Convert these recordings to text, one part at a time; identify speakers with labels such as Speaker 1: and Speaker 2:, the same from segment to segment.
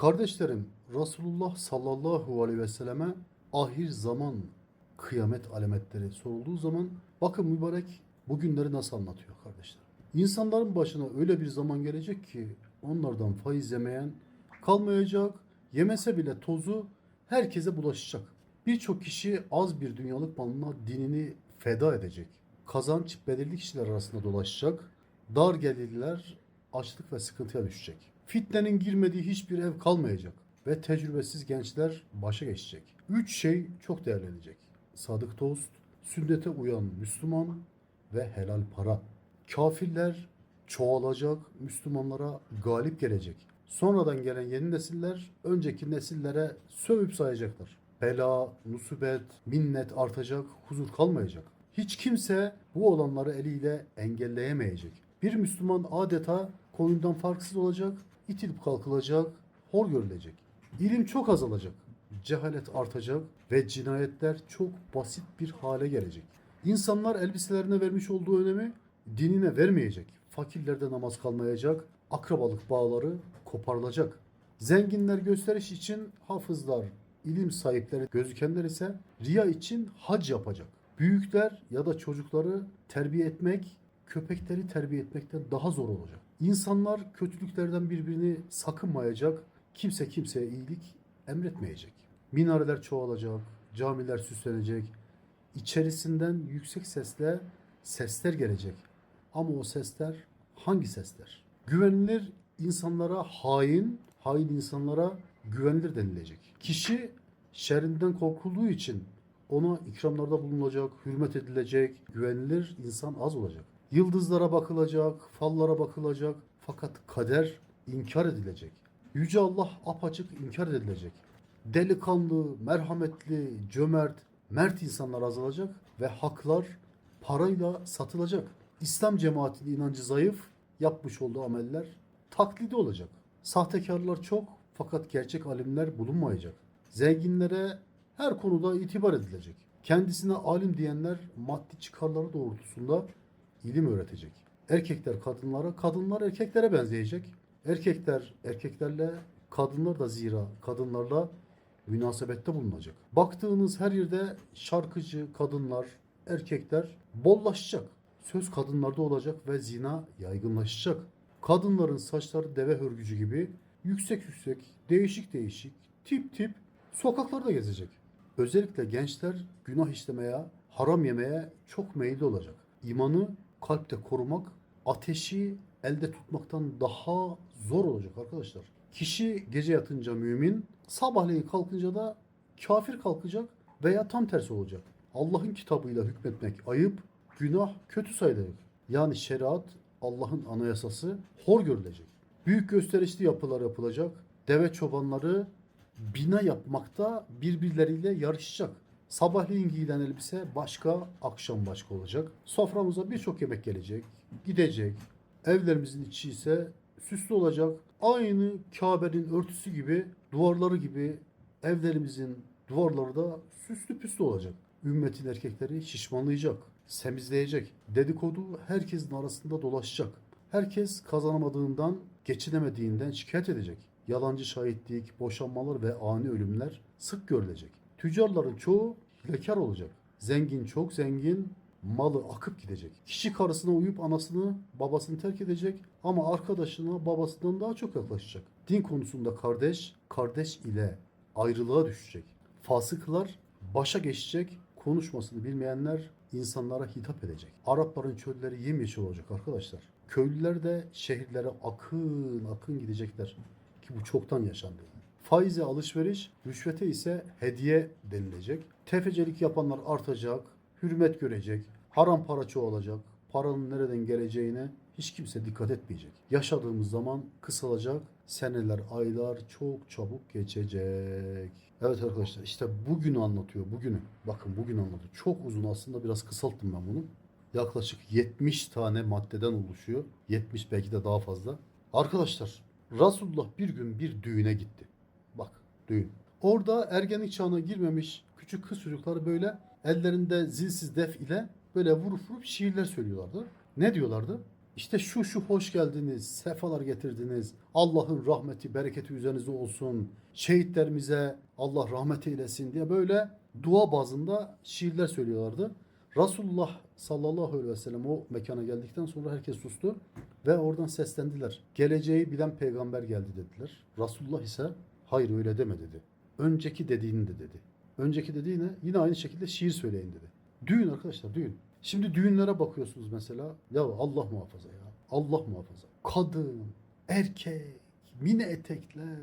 Speaker 1: Kardeşlerim Resulullah sallallahu aleyhi ve selleme ahir zaman kıyamet alametleri sorulduğu zaman bakın mübarek bu günleri nasıl anlatıyor kardeşler. İnsanların başına öyle bir zaman gelecek ki onlardan faiz yemeyen kalmayacak, yemese bile tozu herkese bulaşacak. Birçok kişi az bir dünyalık malına dinini feda edecek. Kazanç belirli kişiler arasında dolaşacak. Dar gelirliler açlık ve sıkıntıya düşecek. Fitnenin girmediği hiçbir ev kalmayacak ve tecrübesiz gençler başa geçecek. Üç şey çok değerlenecek. Sadık dost, sünnete uyan Müslüman ve helal para. Kafirler çoğalacak, Müslümanlara galip gelecek. Sonradan gelen yeni nesiller önceki nesillere sövüp sayacaklar. Bela, musibet, minnet artacak, huzur kalmayacak. Hiç kimse bu olanları eliyle engelleyemeyecek. Bir Müslüman adeta koyundan farksız olacak, itilip kalkılacak, hor görülecek. İlim çok azalacak, cehalet artacak ve cinayetler çok basit bir hale gelecek. İnsanlar elbiselerine vermiş olduğu önemi dinine vermeyecek. Fakirlerde namaz kalmayacak, akrabalık bağları koparılacak. Zenginler gösteriş için hafızlar, ilim sahipleri gözükenler ise riya için hac yapacak. Büyükler ya da çocukları terbiye etmek, köpekleri terbiye etmekten daha zor olacak. İnsanlar kötülüklerden birbirini sakınmayacak, kimse kimseye iyilik emretmeyecek. Minareler çoğalacak, camiler süslenecek, içerisinden yüksek sesle sesler gelecek. Ama o sesler hangi sesler? Güvenilir insanlara hain, hain insanlara güvenilir denilecek. Kişi şerrinden korkulduğu için ona ikramlarda bulunacak, hürmet edilecek, güvenilir insan az olacak. Yıldızlara bakılacak, fallara bakılacak fakat kader inkar edilecek. Yüce Allah apaçık inkar edilecek. Delikanlı, merhametli, cömert, mert insanlar azalacak ve haklar parayla satılacak. İslam cemaatinin inancı zayıf, yapmış olduğu ameller taklidi olacak. Sahtekarlar çok fakat gerçek alimler bulunmayacak. Zenginlere her konuda itibar edilecek. Kendisine alim diyenler maddi çıkarları doğrultusunda ilim öğretecek. Erkekler kadınlara, kadınlar erkeklere benzeyecek. Erkekler erkeklerle, kadınlar da zira kadınlarla münasebette bulunacak. Baktığınız her yerde şarkıcı kadınlar, erkekler bollaşacak. Söz kadınlarda olacak ve zina yaygınlaşacak. Kadınların saçları deve hörgücü gibi yüksek yüksek, değişik değişik, tip tip sokaklarda gezecek. Özellikle gençler günah işlemeye, haram yemeye çok meyilli olacak. İmanı kalpte korumak, ateşi elde tutmaktan daha zor olacak arkadaşlar. Kişi gece yatınca mümin, sabahleyin kalkınca da kafir kalkacak veya tam tersi olacak. Allah'ın kitabıyla hükmetmek ayıp, günah kötü sayılacak. Yani şeriat Allah'ın anayasası hor görülecek. Büyük gösterişli yapılar yapılacak. Deve çobanları bina yapmakta birbirleriyle yarışacak. Sabahleyin giyilen elbise başka, akşam başka olacak. Soframıza birçok yemek gelecek, gidecek. Evlerimizin içi ise süslü olacak. Aynı Kabe'nin örtüsü gibi, duvarları gibi evlerimizin duvarları da süslü püslü olacak. Ümmetin erkekleri şişmanlayacak, semizleyecek. Dedikodu herkesin arasında dolaşacak. Herkes kazanamadığından, geçinemediğinden şikayet edecek. Yalancı şahitlik, boşanmalar ve ani ölümler sık görülecek. Tüccarların çoğu hilekar olacak. Zengin çok zengin, malı akıp gidecek. Kişi karısına uyup anasını, babasını terk edecek ama arkadaşına babasından daha çok yaklaşacak. Din konusunda kardeş, kardeş ile ayrılığa düşecek. Fasıklar başa geçecek, konuşmasını bilmeyenler insanlara hitap edecek. Arapların çölleri yemyeşil olacak arkadaşlar. Köylüler de şehirlere akın akın gidecekler. Ki bu çoktan yaşandı. Faize alışveriş, rüşvete ise hediye denilecek. Tefecilik yapanlar artacak, hürmet görecek, haram para çoğalacak, paranın nereden geleceğine hiç kimse dikkat etmeyecek. Yaşadığımız zaman kısalacak, seneler, aylar çok çabuk geçecek. Evet arkadaşlar işte bugünü anlatıyor, bugünü. Bakın bugün anlatıyor. Çok uzun aslında biraz kısalttım ben bunu. Yaklaşık 70 tane maddeden oluşuyor. 70 belki de daha fazla. Arkadaşlar Resulullah bir gün bir düğüne gitti. Düğün. Orada ergenlik çağına girmemiş küçük kız çocukları böyle ellerinde zilsiz def ile böyle vurup vurup şiirler söylüyorlardı. Ne diyorlardı? İşte şu şu hoş geldiniz, sefalar getirdiniz. Allah'ın rahmeti, bereketi üzerinize olsun. Şehitlerimize Allah rahmet eylesin diye böyle dua bazında şiirler söylüyorlardı. Resulullah sallallahu aleyhi ve sellem o mekana geldikten sonra herkes sustu ve oradan seslendiler. Geleceği bilen peygamber geldi dediler. Resulullah ise hayır öyle deme dedi. Önceki dediğini de dedi. Önceki dediğine yine aynı şekilde şiir söyleyin dedi. Düğün arkadaşlar düğün. Şimdi düğünlere bakıyorsunuz mesela. Ya Allah muhafaza ya. Allah muhafaza. Kadın, erkek, mini etekler,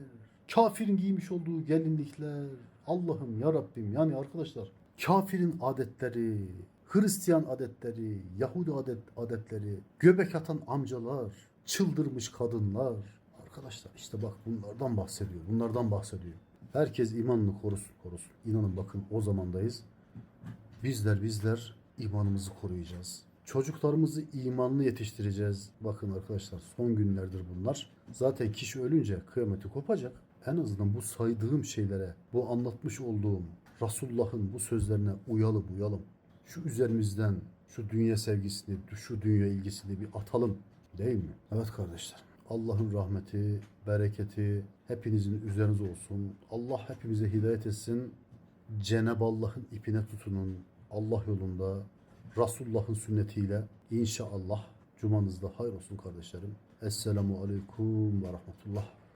Speaker 1: kafirin giymiş olduğu gelinlikler. Allah'ım ya Rabbim yani arkadaşlar kafirin adetleri, Hristiyan adetleri, Yahudi adet, adetleri, göbek atan amcalar, çıldırmış kadınlar. Arkadaşlar işte bak bunlardan bahsediyor. Bunlardan bahsediyor. Herkes imanını korusun, korusun. İnanın bakın o zamandayız. Bizler bizler imanımızı koruyacağız. Çocuklarımızı imanlı yetiştireceğiz. Bakın arkadaşlar son günlerdir bunlar. Zaten kişi ölünce kıyameti kopacak. En azından bu saydığım şeylere, bu anlatmış olduğum Resulullah'ın bu sözlerine uyalım uyalım. Şu üzerimizden şu dünya sevgisini, şu dünya ilgisini bir atalım. Değil mi? Evet kardeşler. Allah'ın rahmeti, bereketi hepinizin üzerinize olsun. Allah hepimize hidayet etsin. Cenab-ı Allah'ın ipine tutunun. Allah yolunda Resulullah'ın sünnetiyle inşallah cumanızda hayır olsun kardeşlerim. Esselamu Aleyküm ve Rahmetullah.